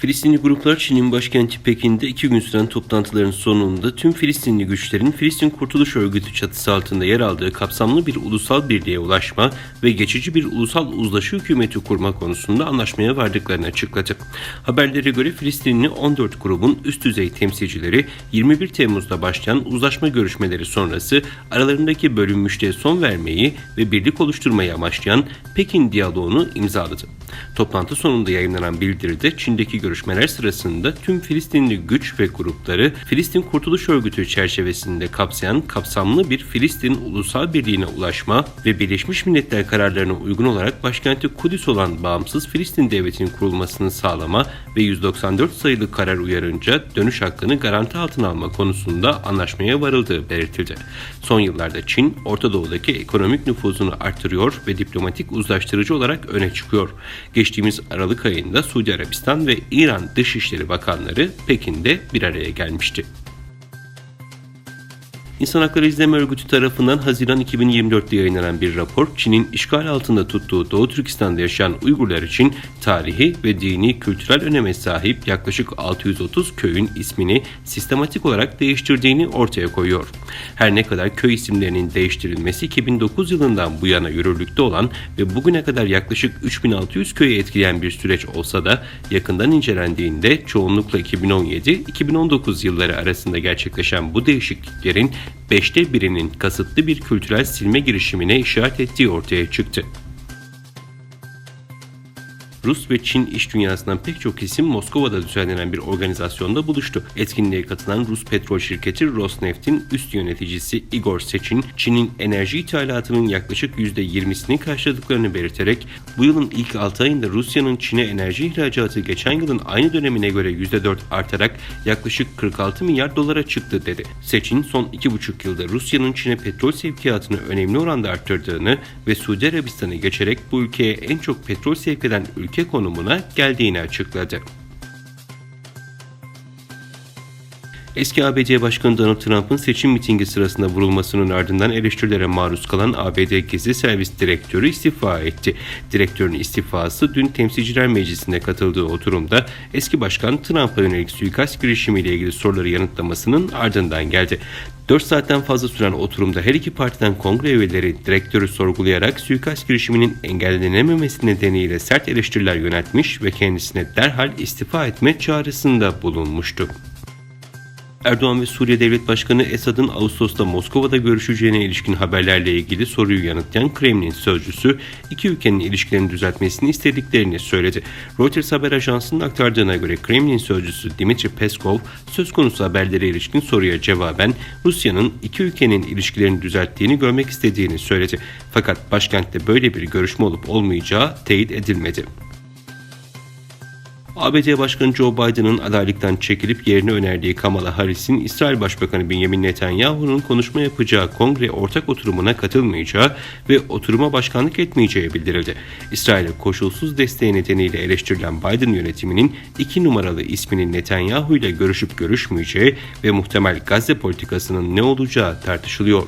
Filistinli gruplar Çin'in başkenti Pekin'de iki gün süren toplantıların sonunda tüm Filistinli güçlerin Filistin Kurtuluş Örgütü çatısı altında yer aldığı kapsamlı bir ulusal birliğe ulaşma ve geçici bir ulusal uzlaşı hükümeti kurma konusunda anlaşmaya vardıklarını açıkladı. Haberlere göre Filistinli 14 grubun üst düzey temsilcileri 21 Temmuz'da başlayan uzlaşma görüşmeleri sonrası aralarındaki bölünmüşlüğe son vermeyi ve birlik oluşturmayı amaçlayan Pekin diyaloğunu imzaladı. Toplantı sonunda yayınlanan bildiride Çin'deki görüşmeler sırasında tüm Filistinli güç ve grupları Filistin Kurtuluş Örgütü çerçevesinde kapsayan kapsamlı bir Filistin ulusal birliğine ulaşma ve Birleşmiş Milletler kararlarına uygun olarak başkenti Kudüs olan bağımsız Filistin devletinin kurulmasını sağlama ve 194 sayılı karar uyarınca dönüş hakkını garanti altına alma konusunda anlaşmaya varıldığı belirtildi. Son yıllarda Çin, Orta Doğu'daki ekonomik nüfuzunu artırıyor ve diplomatik uzlaştırıcı olarak öne çıkıyor. Geçtiğimiz Aralık ayında Suudi Arabistan ve İran Dışişleri Bakanları Pekin'de bir araya gelmişti. İnsan Hakları İzleme Örgütü tarafından Haziran 2024'te yayınlanan bir rapor, Çin'in işgal altında tuttuğu Doğu Türkistan'da yaşayan Uygurlar için tarihi ve dini kültürel öneme sahip yaklaşık 630 köyün ismini sistematik olarak değiştirdiğini ortaya koyuyor. Her ne kadar köy isimlerinin değiştirilmesi 2009 yılından bu yana yürürlükte olan ve bugüne kadar yaklaşık 3600 köyü etkileyen bir süreç olsa da yakından incelendiğinde çoğunlukla 2017-2019 yılları arasında gerçekleşen bu değişikliklerin beşte birinin kasıtlı bir kültürel silme girişimine işaret ettiği ortaya çıktı. Rus ve Çin iş dünyasından pek çok isim Moskova'da düzenlenen bir organizasyonda buluştu. Etkinliğe katılan Rus petrol şirketi Rosneft'in üst yöneticisi Igor Sechin, Çin'in enerji ithalatının yaklaşık %20'sini karşıladıklarını belirterek bu yılın ilk 6 ayında Rusya'nın Çin'e enerji ihracatı geçen yılın aynı dönemine göre %4 artarak yaklaşık 46 milyar dolara çıktı dedi. Sechin son 2,5 yılda Rusya'nın Çin'e petrol sevkiyatını önemli oranda arttırdığını ve Suudi Arabistan'ı geçerek bu ülkeye en çok petrol sevk eden ülke konumuna geldiğini açıkladı. Eski ABD Başkanı Donald Trump'ın seçim mitingi sırasında vurulmasının ardından eleştirilere maruz kalan ABD Gizli Servis Direktörü istifa etti. Direktörün istifası dün Temsilciler Meclisi'nde katıldığı oturumda eski başkan Trump'a yönelik suikast girişimiyle ilgili soruları yanıtlamasının ardından geldi. 4 saatten fazla süren oturumda her iki partiden kongre üyeleri direktörü sorgulayarak suikast girişiminin engellenememesi nedeniyle sert eleştiriler yöneltmiş ve kendisine derhal istifa etme çağrısında bulunmuştu. Erdoğan ve Suriye Devlet Başkanı Esad'ın Ağustos'ta Moskova'da görüşeceğine ilişkin haberlerle ilgili soruyu yanıtlayan Kremlin sözcüsü iki ülkenin ilişkilerini düzeltmesini istediklerini söyledi. Reuters haber ajansının aktardığına göre Kremlin sözcüsü Dimitri Peskov söz konusu haberlere ilişkin soruya cevaben Rusya'nın iki ülkenin ilişkilerini düzelttiğini görmek istediğini söyledi. Fakat başkentte böyle bir görüşme olup olmayacağı teyit edilmedi. ABD Başkanı Joe Biden'ın adaylıktan çekilip yerine önerdiği Kamala Harris'in İsrail Başbakanı Benjamin Netanyahu'nun konuşma yapacağı kongre ortak oturumuna katılmayacağı ve oturuma başkanlık etmeyeceği bildirildi. İsrail'e koşulsuz desteği nedeniyle eleştirilen Biden yönetiminin iki numaralı isminin Netanyahu ile görüşüp görüşmeyeceği ve muhtemel Gazze politikasının ne olacağı tartışılıyor.